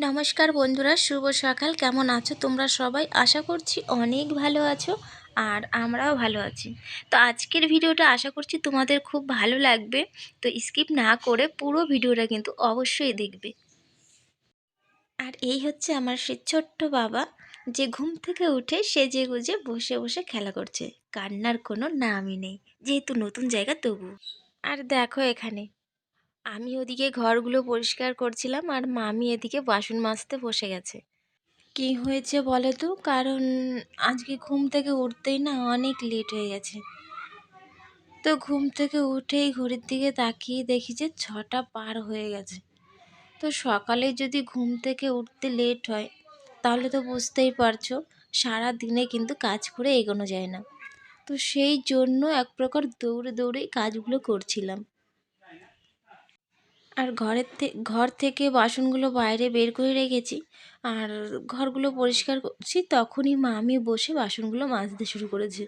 নমস্কার বন্ধুরা, শুভ সকাল। কেমন আছো তোমরা সবাই? আশা করছি অনেক ভালো আছো আর আমরাও ভালো আছি। তো আজকের ভিডিওটা আশা করছি তোমাদের খুব ভালো লাগবে। তো স্কিপ না করে পুরো ভিডিওটা কিন্তু অবশ্যই দেখবে। আর এই হচ্ছে আমার সে ছোট্ট বাবা। যে ঘুম থেকে উঠে সেজে গুজে বসে বসে খেলা করছে। কান্নার কোনো নামই নেই। যেহেতু নতুন জায়গা তবু। আর দেখো এখানে আমি ওদিকে ঘরগুলো পরিষ্কার করছিলাম আর মামি এদিকে বাসন মাজতে বসে গেছে। কি হয়েছে বলো তো? কারণ আজকে ঘুম থেকে উঠতেই না অনেক লেট হয়ে গেছে। তো ঘুম থেকে উঠেই ঘড়ির দিকে তাকিয়ে দেখি যে ছটা পার হয়ে গেছে। তো সকালে যদি ঘুম থেকে উঠতে লেট হয়, তাহলে তো বুঝতেই পারছ, সারা দিনে কিন্তু কাজ করে এগোনো যায় না। তো সেই জন্য এক প্রকার দৌড়ে দৌড়েই কাজগুলো করছিলাম। আর ঘরের ঘর থেকে বাসনগুলো বাইরে বের করে রেখেছি। আর ঘরগুলো পরিষ্কার করছি। তখনই মামি বসে বাসনগুলো মাজতে শুরু করেছে।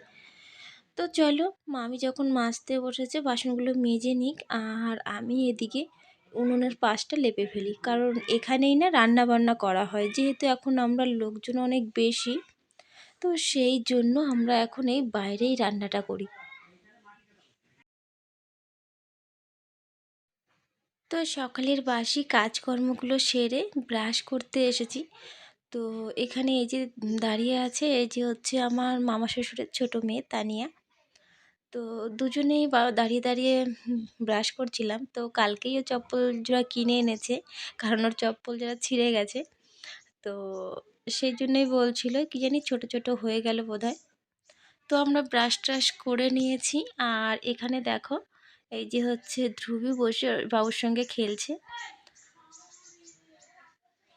তো চলো মামি যখন মাজতে বসেছে, বাসনগুলো মেজে নিক। আর আমি এদিকে উনুনের পাশটা লেপে ফেলি। কারণ এখানেই না রান্না বান্না করা হয়। যেহেতু এখন আমরা লোকজন অনেক বেশি, তো সেই জন্য আমরা এখন এই বাইরেই রান্নাটা করি। তো সকালের বাসি কাজকর্মগুলো সেরে ব্রাশ করতে এসেছি। তো এখানে এই যে দাঁড়িয়ে আছে, এই যে হচ্ছে আমার মামা শ্বশুরের ছোটো মেয়ে তানিয়া। তো দুজনেই দাঁড়িয়ে দাঁড়িয়ে ব্রাশ করছিলাম। তো কালকেই ও চপ্পল জোড়া কিনে এনেছে, কারণ ওর চপ্পল জোড়া ছিঁড়ে গেছে। তো সেই জন্যই বলছিল, কি জানি ছোট ছোট হয়ে গেল বোধহয়। তো আমরা ব্রাশ ট্রাশ করে নিয়েছি। আর এখানে দেখো এই যে হচ্ছে ধ্রুবি বসে বাবুর সঙ্গে খেলছে।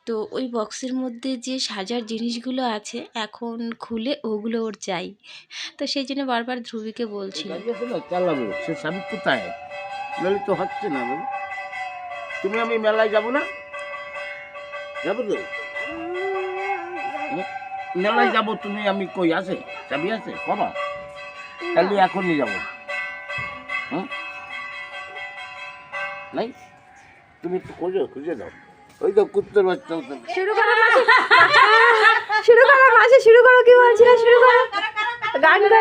তো ওই বক্সের মধ্যে যে সাজার জিনিসগুলো আছে, এখন খুলে ওগুলো ওর চাই। তো সেই জন্য বারবার ধ্রুবিকে না চালাবো। সে স্বামী কোথায়? নাহলে তো হচ্ছে না তুমি আমি মেলায় যাব না? যাব তো। মেলায় যাব তুমি, আমি কই আছে? চাবি আছে? বাবা তাহলে এখনই যাব। হুম? নাই? তুমি একটু খোঁজো খুঁজে দাও ওই তো কুত্তর বাচ্চা শুরু করো মাসি। শুরু করো মাসি শুরু করো কি বলছিল শুরু করো। গান করো।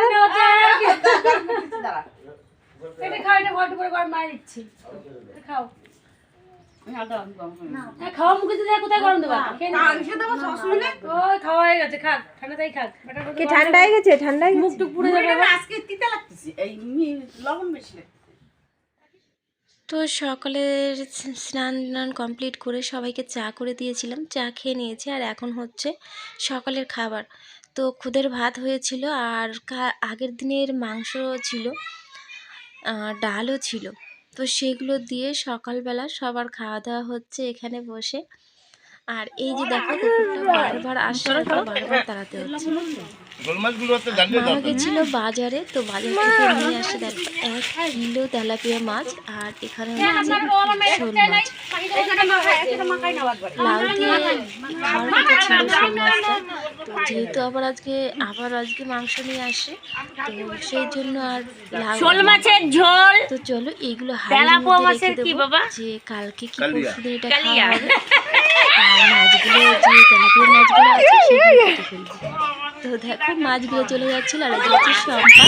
এটা খাও এটা ঘট করে গরম মারি দিচ্ছি। খাও। হ্যাঁ, খাওয়া মুখে দিয়ে কোথায় গরম দেবা। খাওয়া হয়ে গেছে খাক খাক। কি ঠান্ডা হয়ে গেছে ঠান্ডা মুখ টুক পুড়ে যাবে। আবার। তো সকালের স্নান টান কমপ্লিট করে সবাইকে চা করে দিয়েছিলাম। চা খেয়ে নিয়েছি আর এখন হচ্ছে সকালের খাবার। তো খুদের ভাত হয়েছিল আর আগের দিনের মাংস ছিল ডালও ছিল। তো সেগুলো দিয়ে সকালবেলা সবার খাওয়া দাওয়া হচ্ছে এখানে বসে। আর এই যে দেখো বারবার আসছে বারবার তাড়াতে হচ্ছে মামা গেছিল বাজারে তো বাজার থেকে নিয়ে আসে দেখো এক কিলো তেলাপিয়া মাছ আর এখানে হচ্ছে শোল মাছ লাউ দিয়ে খাওয়ার কথা ছিল শোল মাছটা তো যেহেতু আবার আজকে আবার আজকে মাংস নিয়ে আসে তো সেই জন্য আর লাউ শোল মাছের ঝোল তো চলো হাড়ির মধ্যে রেখে দেবো যে কালকে কি পরশুদিন এটা খাওয়া হবে আর মাছগুলো যে মাছগুলো আছে সেগুলো কেটে ফেলব। তো দেখো মাছগুলো চলে যাচ্ছিল আর এটা হচ্ছে সম্পা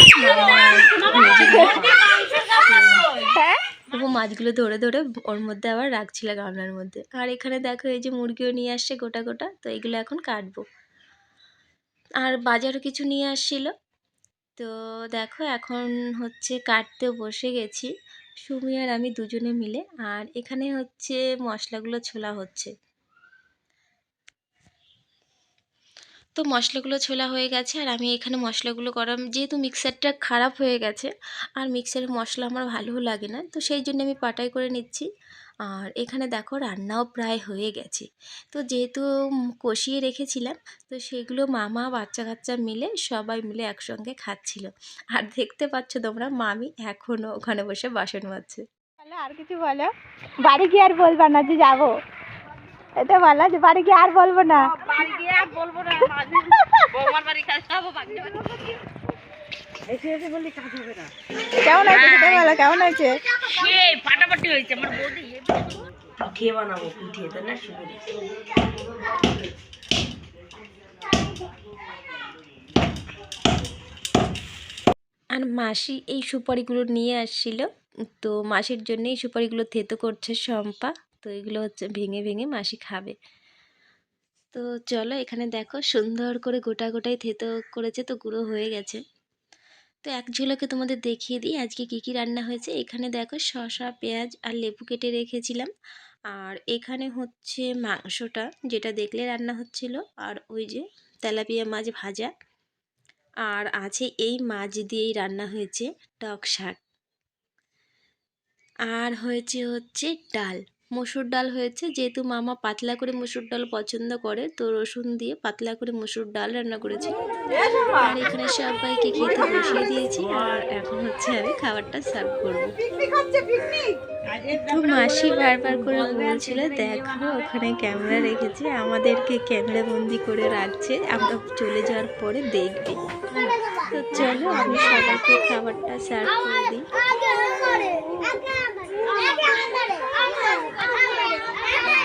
ও মাছগুলো ধরে ধরে ওর মধ্যে আবার রাখছিল গামলার মধ্যে। আর এখানে দেখো এই যে মুরগিও নিয়ে আসছে গোটা গোটা তো এগুলো এখন কাটবো। আর বাজারও কিছু নিয়ে আসছিল। তো দেখো এখন হচ্ছে কাটতে বসে গেছি। সুমি আর আমি দুজনে মিলে। আর এখানে হচ্ছে মশলাগুলো ছোলা হচ্ছে। তো মশলাগুলো ছোলা হয়ে গেছে আর আমি এখানে মশলাগুলো করাম যেহেতু মিক্সারটা খারাপ হয়ে গেছে আর মিক্সারের মশলা আমার ভালোও লাগে না, তো সেই জন্য আমি পাটাই করে নিচ্ছি। আর এখানে দেখো রান্নাও প্রায় হয়ে গেছে। তো যেহেতু কষিয়ে রেখেছিলাম, তো সেগুলো মামা বাচ্চা কাচ্চা মিলে সবাই মিলে একসঙ্গে খাচ্ছিল। আর দেখতে পাচ্ছ তোমরা, মামি এখনও ওখানে বসে বাসন মাজছে। আর কিছু বলো, বাড়ি গিয়ে আর বলবা না যে যাব। এটা বলো যে বাড়ি গিয়ে আর বলব না। কেমন হয়েছে সেটা বলো কেমন হয়েছে? সেই ফাটাফাটি হয়েছে আমার বৌদি পিঠে বানাবো পিঠে তাই না সুপুরি আর মাসি এই সুপারিগুলো নিয়ে আসছিল তো মাসির জন্য এই সুপারিগুলো থেতো করছে শম্পা। তো এগুলো হচ্ছে ভেঙে ভেঙে মাসি খাবে। তো চলো এখানে দেখো সুন্দর করে গোটা, গোটাই থেতো করেছে তো গুঁড়ো হয়ে গেছে। তো এক ঝলকে তোমাদের দেখিয়ে দিই আজকে কী কী রান্না হয়েছে। এখানে দেখো শসা, পেঁয়াজ আর লেবু কেটে রেখেছিলাম। আর এখানে হচ্ছে মাংসটা যেটা দেখলে রান্না হচ্ছিল। আর ওই যে তেলাপিয়া মাছ ভাজা। আর আছে এই মাছ দিয়েই রান্না হয়েছে টক শাক। আর হয়েছে হচ্ছে ডাল। মসুর ডাল হয়েছে। যেহেতু মামা পাতলা করে মসুর ডাল পছন্দ করে, তো রসুন দিয়ে পাতলা করে মসুর ডাল রান্না করেছি। আর এখানে সবাইকে খেতে বসিয়ে দিয়েছি। আর এখন হচ্ছে আমি খাবারটা সার্ভ করব। তো মাসি বারবার করে বলছিল, দেখো, ওখানে ক্যামেরা রেখেছে। আমাদেরকে ক্যামেরা বন্দি করে রাখছে। আমরা চলে যাওয়ার পরে দেখবে। তো চলো, আমি সবাইকে খাবারটা সার্ভ করে দিই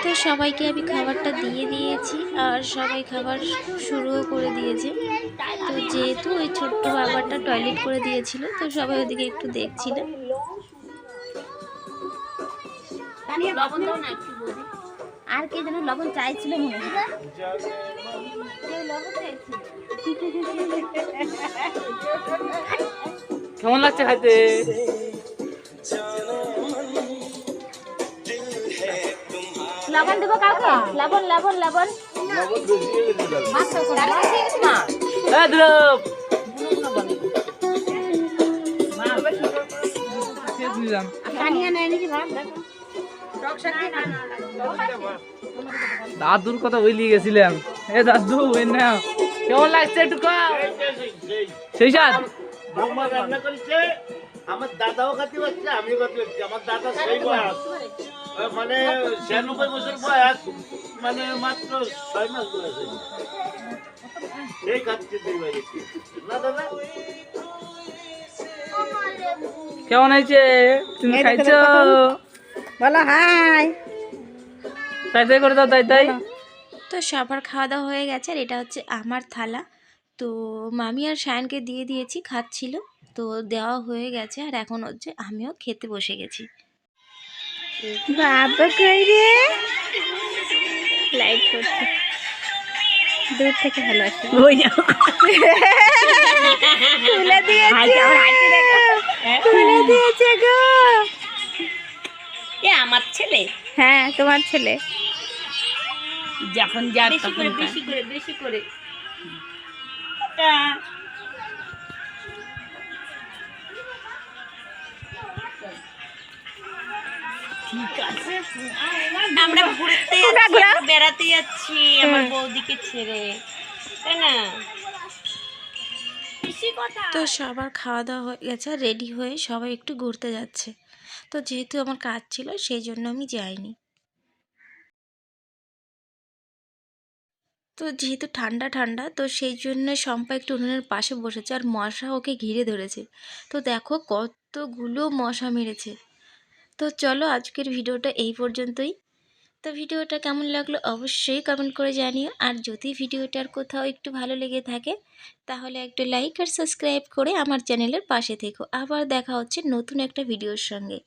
তো সবাইকে আমি খাবারটা দিয়ে দিয়েছি আর সবাই খাবার শুরুও করে দিয়েছে। তো যেহেতু ওই ছোট্ট বাবাটা টয়লেট করে দিয়েছিল তো সবাই ওদিকে একটু দেখছিল। আর কে যেন লবণ চাইছিল মনে হয়। কেমন লাগছে খাইতে? লবণ দেবো কাউকে? লবণ লবণ লবণ। দাদুর কথা বলি গেছিলাম। এ দাদু এ না। কেমন লাগছে একটু। সেই- সাথ রান্না করেছে আমার দাদাও খাতে পারছে আমিও খাতে পারছি আমার দাদা সেই বয়স। মানে ছিয়ানব্বই বছর বয়স মানে মাত্র ছয় মাস বয়স এই খাচ্ছে না দাদা? কেমন হয়েছে? তুমি খাইছো? বলো হাই। তাই তাই করে দাও তাই তাই। তো সবার খাওয়া দাওয়া হয়ে গেছে আর এটা হচ্ছে আমার থালা। তো মামি আর শায়নকে দিয়ে দিয়েছি খাচ্ছিল। তো দেওয়া হয়ে গেছে আর এখন হচ্ছে আমিও খেতে বসে গেছি। বাবা কই রে? লাইট করছে। দূর থেকে ভালো আসে তুলে দিয়েছে। তুলে দিয়েছে গো। এ আমার ছেলে? হ্যাঁ তোমার ছেলে। যখন যা বেশি করে বেশি করে বেশি করে। ঠিক আছে। আমরা ঘুরতে বেড়াতে যাচ্ছি আমার বৌদিকে ছেড়ে। তাই না? তো সবার খাওয়া দাওয়া হয়ে গেছে রেডি হয়ে সবাই একটু ঘুরতে যাচ্ছে। তো যেহেতু আমার কাজ ছিল সেই জন্য আমি যাইনি। তো যেহেতু ঠান্ডা ঠান্ডা তো সেই জন্য শম্পা একটু উনুনের পাশে বসেছে আর মশা ওকে ঘিরে ধরেছে। তো দেখো কতগুলো মশা মেরেছে। তো চলো আজকের ভিডিওটা এই পর্যন্তই। তো ভিডিওটা কেমন লাগল অবশ্যই কমেন্ট করে জানিও। আর যদি ভিডিওটার কোথাও একটু ভালো লেগে থাকে, তাহলে একটু লাইক আর সাবস্ক্রাইব করে আমার চ্যানেলের পাশে থেকো। আবার দেখা হচ্ছে নতুন একটা ভিডিওর সঙ্গে।